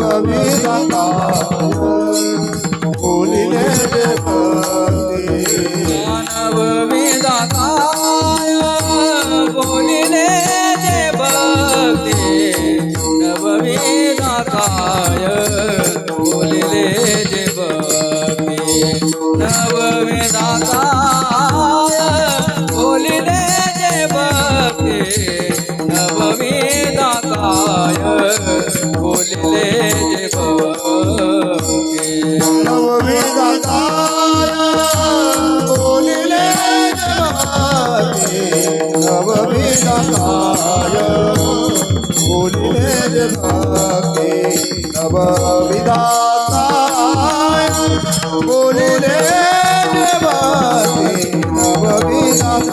नवविधताय बोलिले जे भक्ती नवविधताय बोलिले जे भक्ती नवविधताय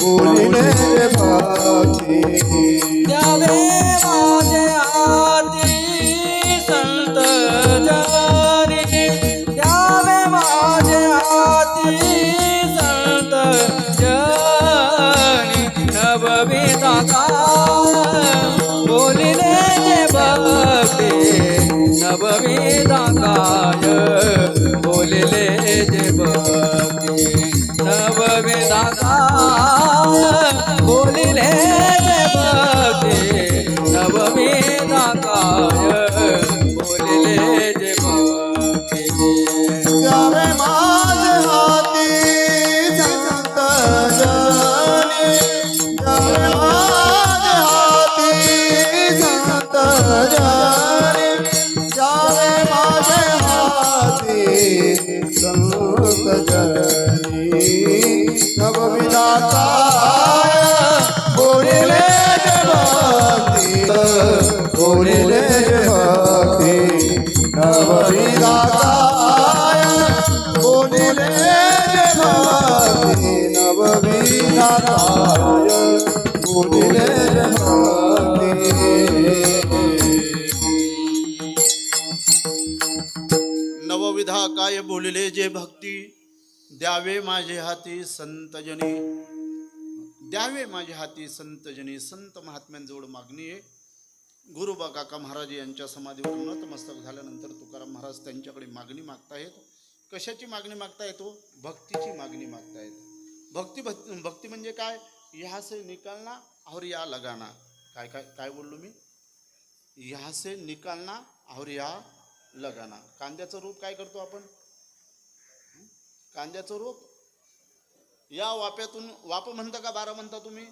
बोलिले जे भक्ती काय बोलिले जे भक्ती? द्यावे माझे हाती संतजनी. द्यावे माझे हाती संतजनी. संत महात्म्यांजवळ मागणी आहे. गुरुबा काका महाराज यांच्या समाधीवर नतमस्तक झाल्यानंतर तुकाराम महाराज त्यांच्याकडे मागणी मागतायत कशाची मागणी मागता येतो भक्तीची मागणी मागता भक्ती भक्ती भक्ती म्हणजे काय? यहाँ से निकालना और या लगाना. काय काय काय बोललो मी? यहाँ से निकालना और या लगाना कांद्याचं रोप काय करतो आपण? कांद्याचं रोप? या वाप्यातून वाप म्हणता का बारा म्हणता तुम्ही?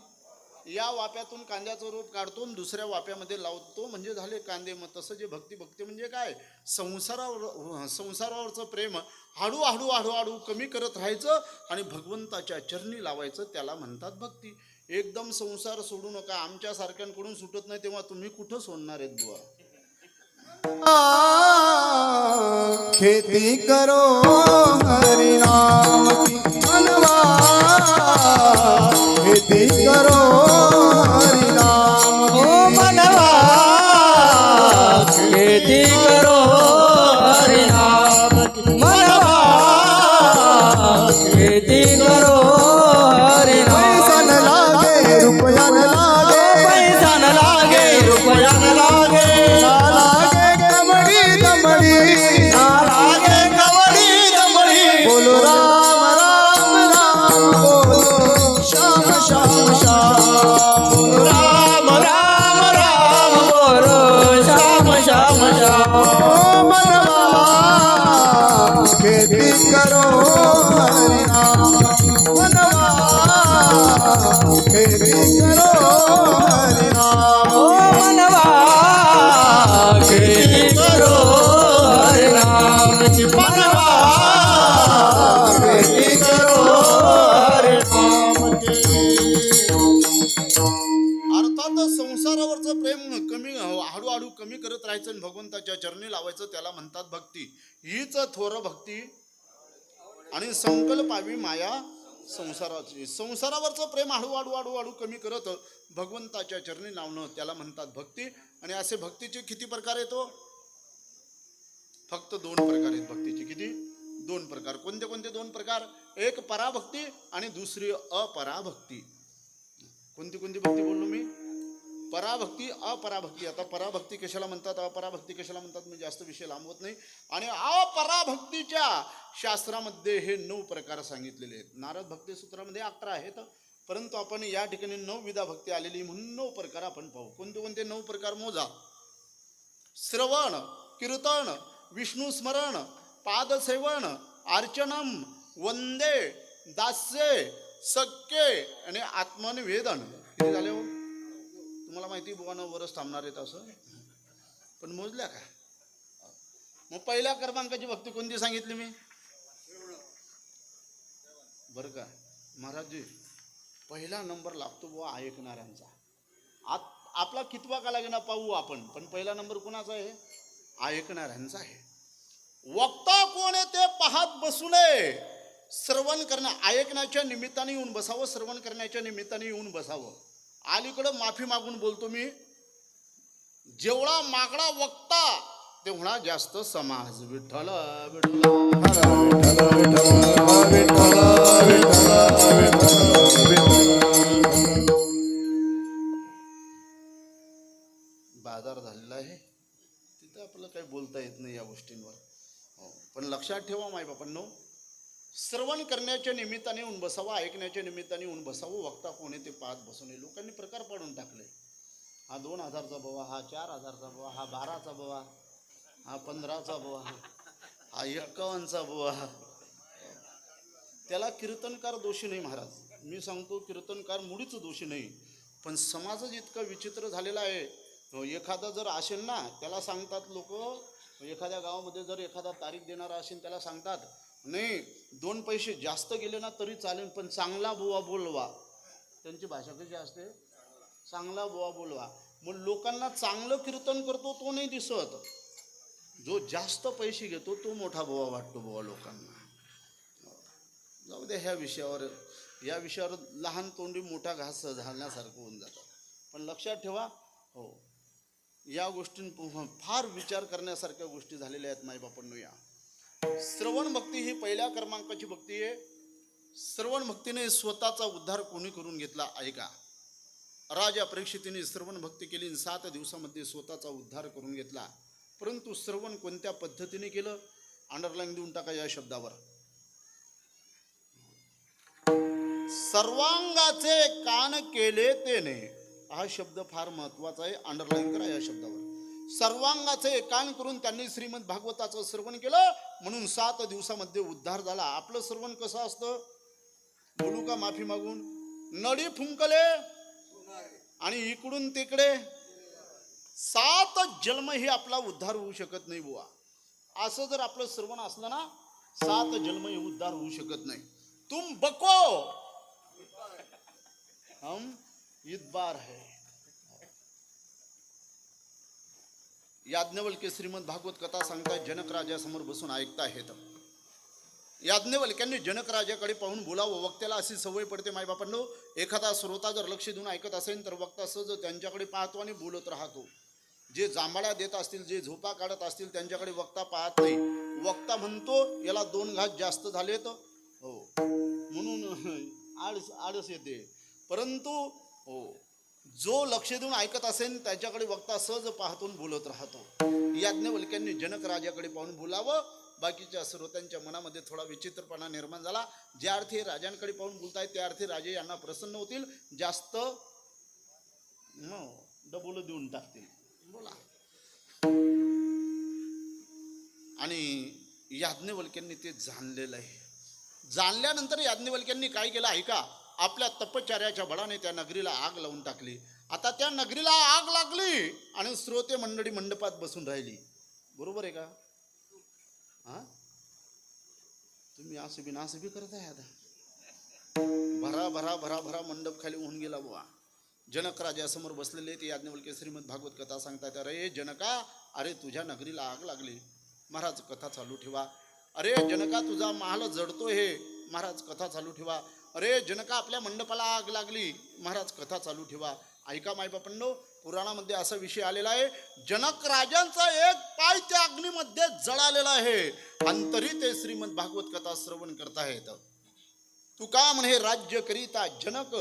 या वाप्यातून कांद्याचं रोप काढतो आणि दुसऱ्या वाप्यामध्ये लावतो. म्हणजे झाले कांदे. मग तसं जे भक्ती भक्ती म्हणजे काय? संसारावर संसारावरचं प्रेम. हळूहळू हळूहळू कमी करत राहायचं आणि भगवंताच्या चरणी लावायचं. त्याला म्हणतात भक्ती. एकदम संसार सोडू नका. आमच्यासारख्यांकडून सुटत नाही तेव्हा तुम्ही कुठं सोडणार आहेत बुवा? खेती करो हरि नाम की मनवा प्रेम कमी हो, हळूहळू कमी करत राहायचं आणि भगवंताच्या चरणी लावायचं त्याला म्हणतात भक्ती. हीच थोर भक्ती आणि संकल्पावी माया संसाराची. संसारावरचं प्रेम हळूहळू हळूहळू कमी करत भगवंताच्या चरणी लावणं त्याला म्हणतात भक्ती. आणि असे भक्तीचे किती प्रकार येतो हो? फक्त दोन प्रकार आहेत भक्तीचे. किती? दोन प्रकार. कोणते कोणते दोन प्रकार? एक पराभक्ती आणि दुसरी अपराभक्ती. कोणती कोणती भक्ती बोललो मी? पराभक्ती अपराभक्ती. आता पराभक्ती कशाला म्हणतात? अपराभक्ती कशाला म्हणतात? म्हणजे जास्त विषय लांबवत नाही. आणि अपराभक्तीच्या शास्त्रामध्ये हे नऊ प्रकार सांगितलेले आहेत. नारद भक्ती सूत्रामध्ये अकरा आहेत. परंतु आपण या ठिकाणी नऊ विधा भक्ती आलेली म्हणून नऊ प्रकार आपण पाहू. कोणते कोणते? नऊ प्रकार मोजा. श्रवण कीर्तन विष्णू स्मरण पादसेवण अर्चनम वंदे दास्य सक्के आणि आत्मनिवेदन. किती झाले हो? तुम्हाला माहिती बुवानं वरच थांबणार आहेत असं? पण मोजल्या का? मग पहिल्या क्रमांकाची भक्ती कोणती सांगितली मी? बरं का. महाराजजी पहिला नंबर लागतो बुवा ऐकणाऱ्यांचा. आत आपला कितवा का लागेना पाहू आपण पण पहिला नंबर कोणाचा आहे? ऐकणाऱ्यांचा आहे. वक्ता कोण आहे ते पाहत बसू नये श्रवण करणं ऐकण्याच्या निमित्ताने येऊन बसावं श्रवण करण्याच्या निमित्ताने येऊन बसावं. अलीकडं माफी मागून बोलतो मी. जेवढा मागडा वक्ता तेवढा जास्त समाज विठ्ठल बाजार झालेला आहे. तिथं आपलं काही बोलता येत नाही या गोष्टींवर. हो, पण लक्षात ठेवा माय बापांनो श्रवण करण्याच्या निमित्ताने येऊन बसावं ऐकण्याच्या निमित्ताने ऊन बसावं. वक्ता कोणी ते पाहत बसू नये लोकांनी प्रकार पाडून टाकले. हा दोन हजारचा बवा हा चार हजारचा बवा हा बाराचा बवा हा पंधराचा बवा हा एक्कावन्नचा बवा. त्याला कीर्तनकार दोषी नाही महाराज. मी सांगतो कीर्तनकार मुळीच दोषी नाही. पण समाजच इतका विचित्र झालेला आहे. एखादा जर असेल ना त्याला सांगतात लोक एखाद्या गावामध्ये जर एखादा तारीख देणारा असेल त्याला सांगतात नाही दोन पैसे जास्त गेले ना तरी चालेल पण चांगला बुवा बोलवा. त्यांची भाषा कशी असते? चांगला बुवा बोलवा. मग लोकांना चांगलं कीर्तन करतो तो नाही दिसत. जो जास्त पैसे घेतो तो मोठा बुवा वाटतो बुवा लोकांना. जाऊ द्या ह्या विषयावर या विषयावर लहान तोंडी मोठा घास झाल्यासारखं होऊन जातं. पण लक्षात ठेवा हो. या गोष्टी फार विचार करण्यासारख्या गोष्टी झालेल्या आहेत माईबापांनो या. श्रवण भक्ती ही पहिल्या क्रमांकाची भक्ती आहे. श्रवण भक्तीने स्वतःचा उद्धार कोणी करून घेतला ऐका राजा परीक्षितीने श्रवण भक्ती केली आणि सात दिवसामध्ये स्वतःचा उद्धार करून घेतला. परंतु श्रवण कोणत्या पद्धतीने केलं? अंडरलाईन देऊन टाका या शब्दावर. सर्वांगाचे कान केले तेने. हा शब्द फार महत्त्वाचा आहे. अंडरलाईन करा या शब्दावर. सर्वांगाचं कान करून त्यांनी श्रीमद भागवताचं श्रवण केलं. म्हणून सात दिवसामध्ये उद्धार झाला. आपलं श्रवण कसं असतं? बोलू का माफी मागून? नडी फुंकले आणि इकडून तिकडे. सात जन्म ही आपला उद्धार होऊ शकत नाही बुवा. असं जर आपलं श्रवण असलं ना सात जन्म ही उद्धार होऊ शकत नाही. तुम बको. हम इतबार है. याज्ञवल्के श्रीमद भागवत कथा सांगताय जनकराजासमोर बसून बसून ऐकताहेत याज्ञवल्क्यांनी जनकराजाकडे पाहून बोलावं वक्त्याला अशी सवय पडते मायबापांनो एखादा श्रोता जर लक्ष देऊन ऐकत असेल तर वक्ता सहज त्यांच्याकडे पाहतो आणि बोलत राहतो. जे जांभळ्या देत असतील जे झोपा काढत असतील त्यांच्याकडे वक्ता पाहत नाही. वक्ता म्हणतो याला दोन घास जास्त झालेत. हो. म्हणून आळस आळस येते. परंतु हो. जो लक्ष देऊन ऐकत असेल त्याच्याकडे वक्ता सहज पाहतून बोलत राहतो. याज्ञवल्क्यांनी जनक राजाकडे पाहून बोलावं. बाकीच्या श्रोत्यांच्या मनामध्ये थोडा विचित्रपणा निर्माण झाला. ज्या अर्थी राजांकडे पाहून बोलतायत त्या अर्थी राजे यांना प्रसन्न होतील. जास्त डबोल देऊन टाकतील. बोला. आणि याज्ञवल्क्यांनी ते जाणलेलं आहे. जाणल्यानंतर याज्ञवल्क्यांनी काय केलं? ऐका. आपल्या तपचार्याच्या बळाने त्या नगरीला आग लावून टाकली. आता त्या नगरीला आग लागली आणि श्रोते मंडळी मंडपात बसून राहिली. बरोबर आहे का? हा? तुम्ही असं बी बी करत आहे आता. भरा भरा भरा भरा मंडप खाली होऊन गेला बुवा. जनक राजासमोर बसलेले ते याज्ञवल्के श्रीमद भागवत कथा सांगतात अरे जनका अरे तुझ्या नगरीला आग लागली. महाराज कथा चालू ठेवा. अरे जनका तुझा महाल जडतो हे. महाराज कथा चालू ठेवा. अरे जनका आपल्या मंडपाला आग लागली. महाराज कथा चालू ठेवा. ऐका मायबापंडो पुराणामध्ये असा विषय आलेला आहे. जनक राजांचा एक पाय त्या अग्नीमध्ये जळालेला आहे. अंतरी ते श्रीमद भागवत कथा श्रवण करतायत तू का म्हणे राज्य करीता जनक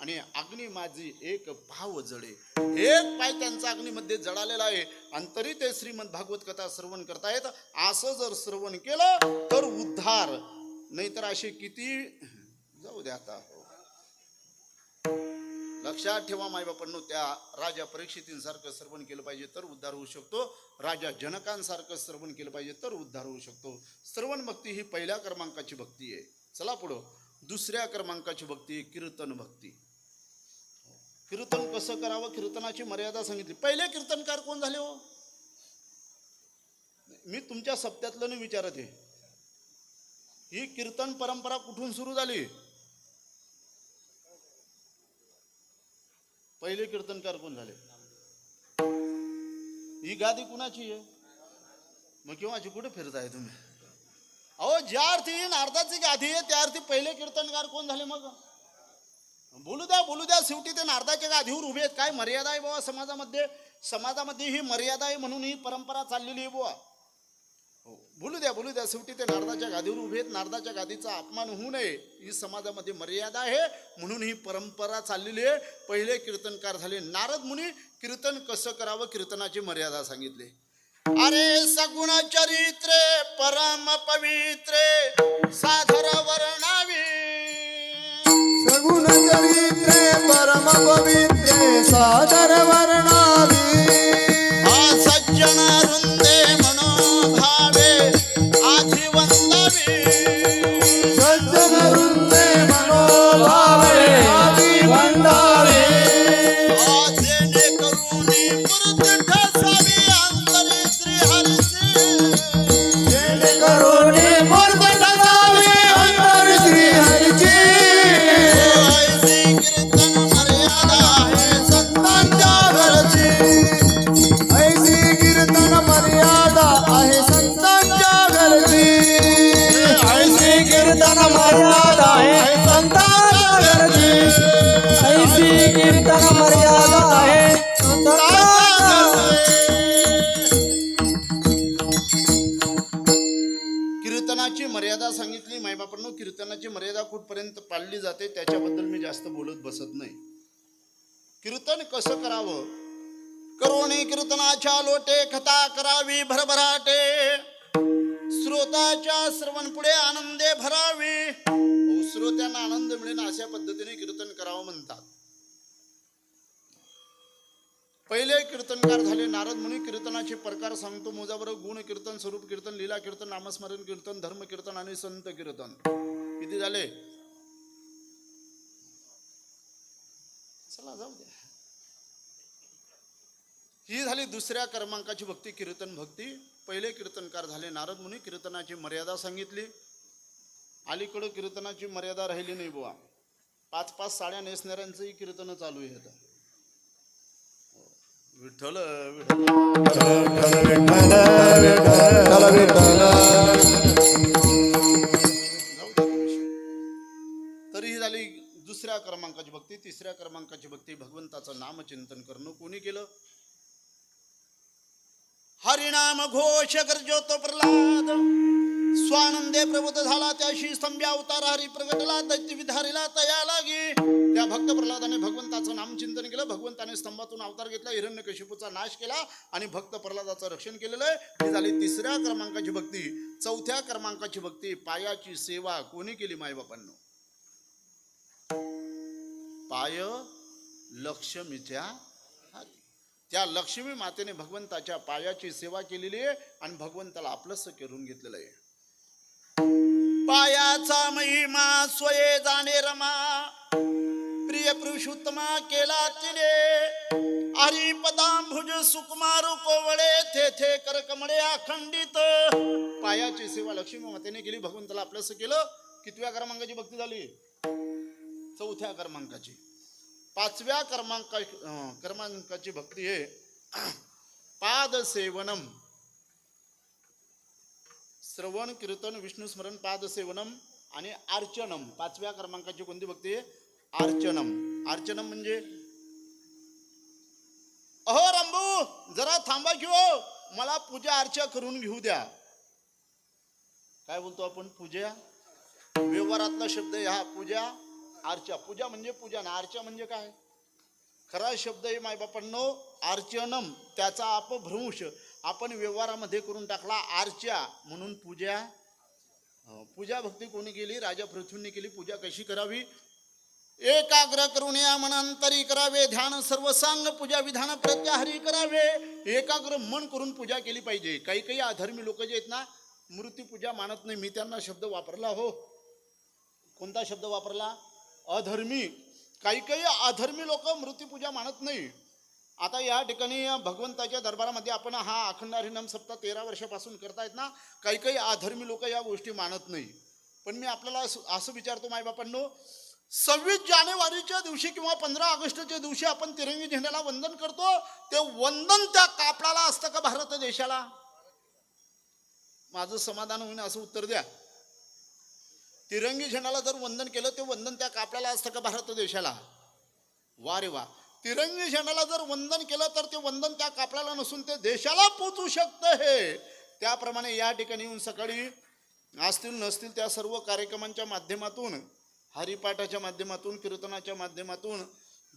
आणि अग्नी माझी एक भाव जडे. एक पाय त्यांचा अग्नीमध्ये जळालेला आहे. अंतरी ते श्रीमद भागवत कथा श्रवण करतायत असं जर श्रवण केलं तर उद्धार. नाहीतर असे किती जाऊ द्या आता हो. लक्षात ठेवा मायबापांनो त्या राजा परीक्षितींसारखं श्रवण केलं पाहिजे तर उद्धार होऊ शकतो. राजा जनकांसारखं श्रवण केलं पाहिजे तर उद्धार होऊ शकतो. श्रवण भक्ती ही पहिल्या क्रमांकाची भक्ती आहे. चला पुढं. दुसऱ्या क्रमांकाची भक्ती कीर्तन भक्ती. कीर्तन कसं करावं? कीर्तनाची मर्यादा सांगितली. पहिले कीर्तनकार कोण झाले हो? मी तुमच्या सप्त्यातलं नाही विचारत आहे. ही कीर्तन परंपरा कुठून सुरू झाली? पहिले कीर्तनकार कोण झाले? ही गादी कुणाची आहे? मग केव्हाची कुठे फिरताय तुम्ही? अहो ज्या अर्थी नारदाची गादी आहे त्या अर्थी पहिले कीर्तनकार कोण झाले मग? बोलू द्या बोलू द्या शेवटी ते नारदाच्या गादीवर उभे आहेत. काय मर्यादा आहे बाबा समाजामध्ये? समाजामध्ये ही मर्यादा आहे म्हणून ही परंपरा चाललेली आहे बुवा. बोलू द्या बोलू द्या. शेवटी ते नारदाच्या गादीवर उभे आहेत. नारदाच्या गादीचा अपमान होऊ नये. ही समाजामध्ये मर्यादा आहे. म्हणून ही परंपरा चाललेली आहे. पहिले कीर्तनकार झाले नारद मुनी. कीर्तन कसं करावं? कीर्तनाची मर्यादा सांगितली. अरे सगुण चरित्रे परम पवित्रे साधर वर्णावी. सगुण चरित्रे परम पवित्रे सादर वर्णावी. सज्जन कीर्तनाची मर्यादा कुठपर्यंत पाळली जाते त्याच्याबद्दल मी जास्त बोलत बसत नाही. कीर्तन कसं करावं? करोणी कीर्तनाच्या लोटे कथा करावी भरभराटे. श्रोताच्या श्रवण पुढे आनंदे भरावी. हो, श्रोत्यांना आनंद मिळेल अशा पद्धतीने कीर्तन करावं म्हणतात. पहिले कीर्तनकार झाले नारद मुनी कीर्तनाचे प्रकार सांगतो. मोजाबरोबर गुण कीर्तन स्वरूप कीर्तन लीला कीर्तन नामस्मरण कीर्तन धर्म कीर्तन आणि संत कीर्तन. किती झाले? चला जाऊ द्या. ही झाली दुसऱ्या क्रमांकाची भक्ती कीर्तन भक्ती. पहिले कीर्तनकार झाले नारद मुनी कीर्तनाची मर्यादा सांगितली. अलीकडं कीर्तनाची मर्यादा राहिली नाही बुवा. पाच पाच साड्या नेसणाऱ्यांचंही कीर्तन चालू आहे आता. विठ्ठल विठ्ठल. जाऊ क्रमांकाची भक्ती तिसऱ्या क्रमांकाची भक्ती भगवंताचं नामचिंतन करणं कोणी केलं? हरिनाम घोष गरजो तो प्रल्हाद स्वानंदे प्रबोध झाला त्याशी स्तंभ्या अवतार हरी प्रगटला दैत्य विधारीला तया लागी. त्या भक्त प्रल्हादाने भगवंताचं नामचिंतन केलं. भगवंताने स्तंभातून अवतार घेतला हिरण्यकशिपूचा नाश केला आणि भक्त प्रल्हादाचं रक्षण केलेलं आहे. ही झाली तिसऱ्या क्रमांकाची भक्ती. चौथ्या क्रमांकाची भक्ती पायाची सेवा कोणी केली मायबापांनो? पाय लक्ष्मीच्या हाती. त्या लक्ष्मी मातेने भगवंताच्या पायाची सेवा केलेली आहे आणि भगवंताला आपलंस करून घेतलेलं आहे. पायाचा महिमा स्वये जाणे रमा. प्रिय पुरुषोत्तमा केला तिने. हरी पदांभुज सुकुमार कोवळे थेथे करकमळे अखंडित. पायाची सेवा लक्ष्मी मातेने केली भगवंताला आपलंस केलं. कितव्या क्रमांकाची भक्ती झाली? चौथ्या क्रमांकाची. पाचव्या क्रमांका क्रमांकाची भक्ती आहे पादसेवनम. श्रवण कीर्तन विष्णुस्मरण पादसेवनम आणि अर्चनम. पाचव्या क्रमांकाची कोणती भक्ती आहे अर्चनम. अर्चनम म्हणजे? अहो रंबू जरा थांबा घेऊ हो. मला पूजा अर्चा करून घेऊ द्या. काय बोलतो आपण? पूजा? व्यवहारातला शब्द ह्या हा पूजा. आर्चा पूजा म्हणजे पूजा ना आर्चा म्हणजे काय? खरा शब्द आहे मायबापांनो आर्चनम त्याचा अपभ्रंश. आपण व्यवहारामध्ये करून टाकला आर्च्या म्हणून पूजा पूजा भक्ती कोणी केली? राजा पृथ्वींनी केली. पूजा कशी करावी? एकाग्र करून या मनांतरी करावे ध्यान सर्व सांग पूजा विधान प्रत्याहारी करावे. एकाग्र मन करून पूजा केली पाहिजे. काही काही अधर्मी लोक जे आहेत ना मूर्तीपूजा मानत नाही. मी त्यांना शब्द वापरला हो. कोणता शब्द वापरला? अधर्मी काही काही अधर्मी लोक मृत्यूपूजा मानत नाही. आता या ठिकाणी भगवंताच्या दरबारामध्ये आपण हा अखंड हरिनाम सप्ताह तेरा वर्षापासून करतायत ना काही काही अधर्मी लोक या गोष्टी मानत नाही. पण मी आपल्याला असं असं विचारतो मायबापांनो सव्वीस जानेवारीच्या दिवशी किंवा पंधरा ऑगस्टच्या दिवशी आपण तिरंगी झेंड्याला वंदन करतो ते वंदन त्या कापडाला असतं का भारत देशाला? माझं समाधान होईन असं उत्तर द्या. तिरंगी झेंडाला जर वंदन केलं ते वंदन त्या कापडाला असतं का भारत देशाला? वा रे वा. तिरंगी झेंडाला जर वंदन केलं तर ते वंदन त्या कापडाला नसून ते देशाला पोचू शकतं हे. त्याप्रमाणे या ठिकाणी येऊन सकाळी असतील नसतील त्या सर्व कार्यक्रमांच्या माध्यमातून हरिपाठाच्या माध्यमातून कीर्तनाच्या माध्यमातून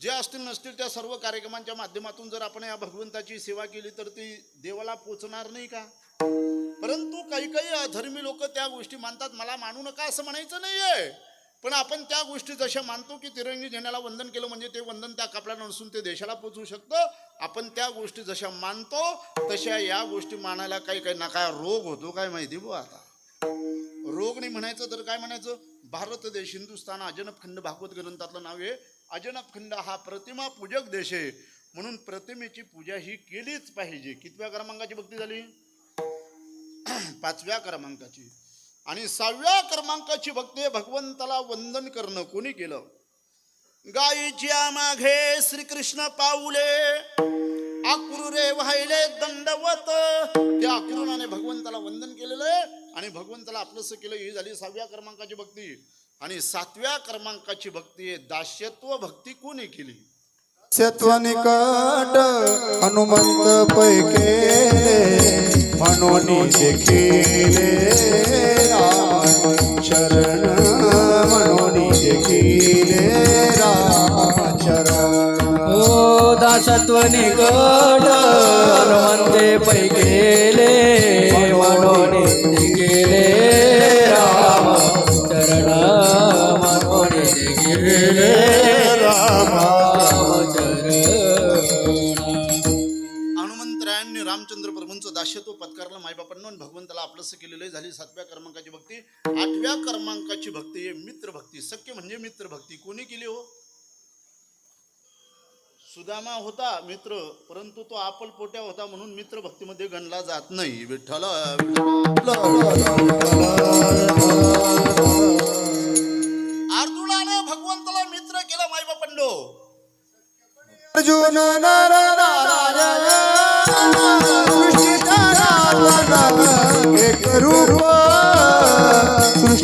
जे असतील नसतील त्या सर्व कार्यक्रमांच्या माध्यमातून जर आपण या भगवंताची सेवा केली तर ती देवाला पोचणार नाही का? परंतु काही काही अधर्मी लोक त्या गोष्टी मानतात. मला मानू नका असं म्हणायचं नाहीये. पण आपण त्या गोष्टी जशा मानतो की तिरंगी झेंड्याला वंदन केलं म्हणजे ते वंदन त्या कपड्याला नसून ते देशाला पोचवू शकतं. आपण त्या गोष्टी जशा मानतो तशा या गोष्टी मानायला काही काही ना काय रोग होतो काय माहिती बुवा आता. रोग नाही म्हणायचं तर काय म्हणायचं? भारत देश हिंदुस्थान अजनब खंड भागवत ग्रंथातलं नाव आहे. अजनब खंड हा प्रतिमा पूजक देश आहे. म्हणून प्रतिमेची पूजा ही केलीच पाहिजे. कितव्या क्रमांकाची भक्ती झाली? पाचव्या क्रमांकाची. आणि सहाव्या क्रमांकाची भक्ती भगवंताला वंदन करणं. कोणी केलं? गायीच्या माघे श्रीकृष्ण पाऊले. आक्रुरे वाहिले दंडवत. त्या आक्रुराने भगवंताला वंदन केलेलं आहे आणि भगवंताला आपलंसं केलं. ही झाली सहाव्या क्रमांकाची भक्ती. आणि सातव्या क्रमांकाची भक्ती आहे दास्यत्व भक्ती कोणी केली? सत्वनिकट हनुमंत पैके मनोनी देखिले राम चरण मनोनी देखिले राम शरण ओ दासत्व निकट हनुमंते पै गेले मनोने दास्यत्व पत्कारलं मायबापांना भगवंताला आपलंसं केलेलं आहे झाली सातव्या क्रमांकाची भक्ती. आठव्या क्रमांकाची भक्ती आहे मित्र भक्ती. सख्य म्हणजे मित्र भक्ती. कोणी केली हो? सुदामा होता मित्र परंतु तो आपल पोट्या होता म्हणून मित्र भक्तीमध्ये गणला जात नाही. विठ्ठल अर्जुनाने भगवंताला मित्र केला मायबापंडो अर्जुन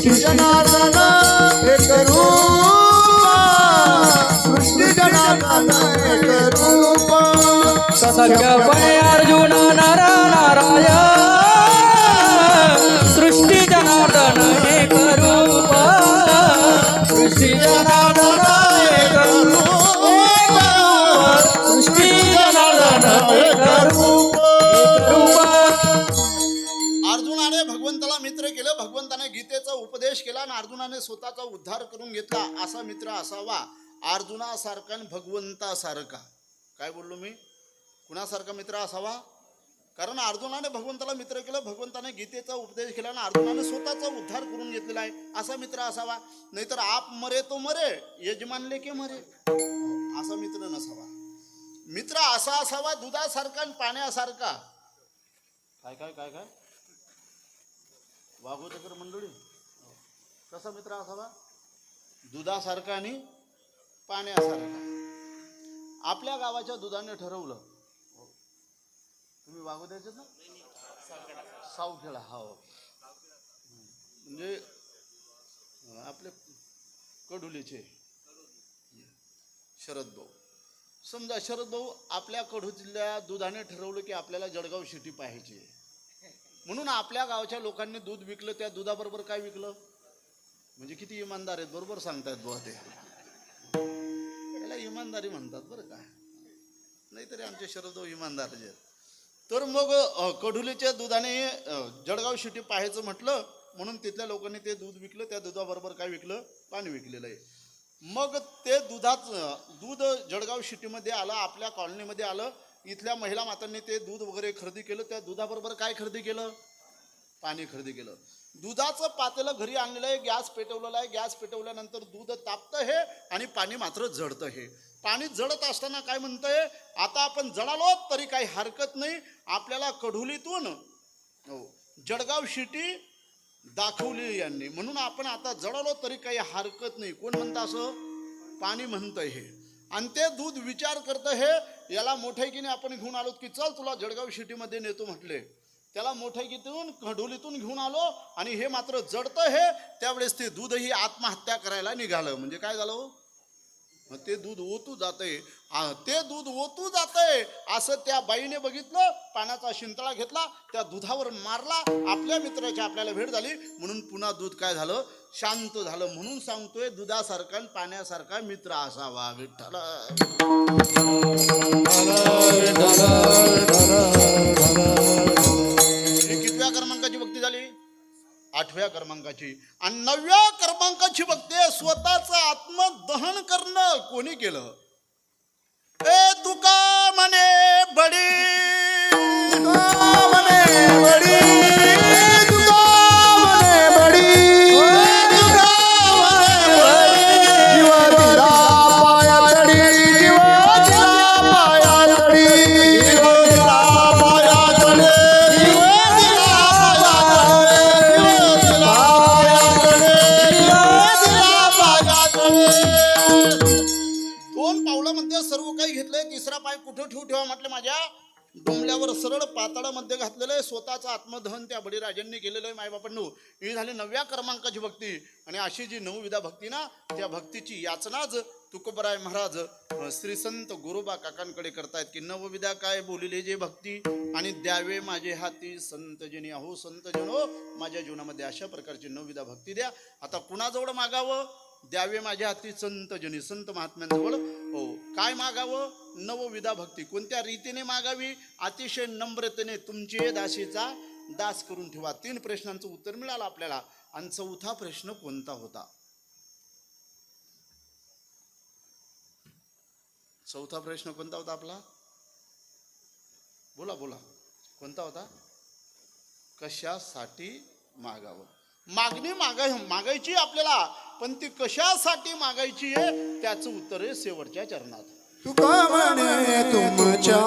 ಜನಾರ್ದನ ಏಕರೂಪ. ಕೃಷ್ಣ ಜನಾರ್ದನ अर्जुनाने स्वतःचा उद्धार करून घेतला असा मित्र असावा. अर्जुनासारखा आणि भगवंतासारखा. काय बोललो मी? कुणासारखा मित्र असावा? कारण अर्जुनाने भगवंताला मित्र केलं भगवंताने गीतेचा उपदेश केला आणि अर्जुनाने स्वतःचा उद्धार करून घेतलेला आहे. असा मित्र असावा. नाहीतर आप मरे तो मरे यजमानले की मरे. असा मित्र नसावा. मित्र असा असावा दुधासारखा आणि पाण्यासारखा. काय काय काय काय? वाघोतेकर मंडळी. कसा मित्र असावा? दुधासारखा आणि पाण्यासारखा. आपल्या गावाच्या दुधाने ठरवलं. तुम्ही वाघोत्याचे ना सावखेडा हो. म्हणजे अं, आपले कडुलीचे. शरद भाऊ. समजा शरद भाऊ आपल्या कडूच्या दुधाने ठरवलं की आपल्याला जळगाव सिटी पाहिजे म्हणून आपल्या गावच्या लोकांनी दूध विकलं त्या दुधाबरोबर काय विकलं? म्हणजे किती इमानदार आहेत बरोबर सांगतायत बुवा ते. याला इमानदारी म्हणतात बरं का. नाहीतरी आमचे शरद इमानदार जे आहेत. तर मग कढुलीच्या कडुलीच्या दुधाने जळगाव शिटी पाहायचं म्हटलं म्हणून तिथल्या लोकांनी ते दूध विकलं त्या दुधाबरोबर काय विकलं? पाणी विकलेलं आहे. मग ते दुधात दूध जळगाव सिटीमध्ये आलं आपल्या कॉलनीमध्ये आलं इथल्या महिला मातांनी ते दूध वगैरे खरेदी केलं त्या दुधाबरोबर काय खरेदी केलं? पाणी खरेदी केलं. दुधाचं पातेलं घरी आणलेलं आहे गॅस पेटवलेलं आहे गॅस पेटवल्यानंतर दूध तापतं हे आणि पाणी मात्र जडतं हे. पाणी जडत असताना काय म्हणतंय आता आपण जळालो तरी काही हरकत नाही आपल्याला कढुलीतून हो जळगाव शिटी दाखवली यांनी. म्हणून आपण आता जळालो तरी काही हरकत नाही. कोण म्हणतं असं? पाणी म्हणतंय हे. आणि ते दूध विचार करतं हे याला मोठ्याकीने आपण घेऊन आलो की चल तुला जळगाव शिटीमध्ये नेतो म्हटले. त्याला मोठ्याकीतून खडोलीतून घेऊन आलो आणि हे मात्र जडतं हे त्यावेळेस ते दूधही आत्महत्या करायला निघालं. म्हणजे काय झालं हो? मग ते दूध ओतू जातंय. ते दूध ओतू जातंय असं त्या बाईने बघितलं पाण्याचा शिंतळा घेतला त्या दुधावर मारला. आपल्या मित्राची आपल्याला भेट झाली. म्हणून पुन्हा दूध काय झालं? शांत झालं म्हणून सांगतोय दुधासारखा आणि पाण्यासारखा मित्र असावा विठ्ठल. आठव्या क्रमांकाची. आणि नवव्या क्रमांकाची बघते स्वतःचं आत्मदहन करणं कोणी केलं? ए तुका म्हणे बडी. म्हणे बडी. डोंबल्यावर सरळ पाताळामध्ये घातलेलं आहे. स्वतःचं आत्मदहन त्या बळीराजांनी केलेलं आहे मायबापांनो. ही झाली नवव्या क्रमांकाची भक्ती. आणि अशी जी नऊविधा भक्ती ना त्या भक्तीची याचनाच तुकोबराय महाराज श्री संत गुरुबा काकांकडे करतायत की नवविधा काय बोलिले जे भक्ती? आणि द्यावे माझे हाती संत जनी अहो संत जनो माझ्या जीवनामध्ये अशा प्रकारची नवविधा भक्ती द्या. आता कुणाजवळ मागावं? द्यावे माझ्या हाती संत जनी संत महात्म्यांजवळ हो काय मागावं? नवविधा भक्ती. कोणत्या रीतीने मागावी? अतिशय नम्रतेने तुमचे दासीचा दास करून ठेवा. तीन प्रश्नांचं उत्तर मिळालं आपल्याला. आणि चौथा प्रश्न कोणता होता? चौथा प्रश्न कोणता होता आपला? बोला बोला. कोणता होता? कशासाठी मागावं? मागणी मागाय मागायची आपल्याला. पण ती कशासाठी मागायची आहे त्याचं उत्तर आहे शेवटच्या चरणात. तुका म्हणे तुमच्या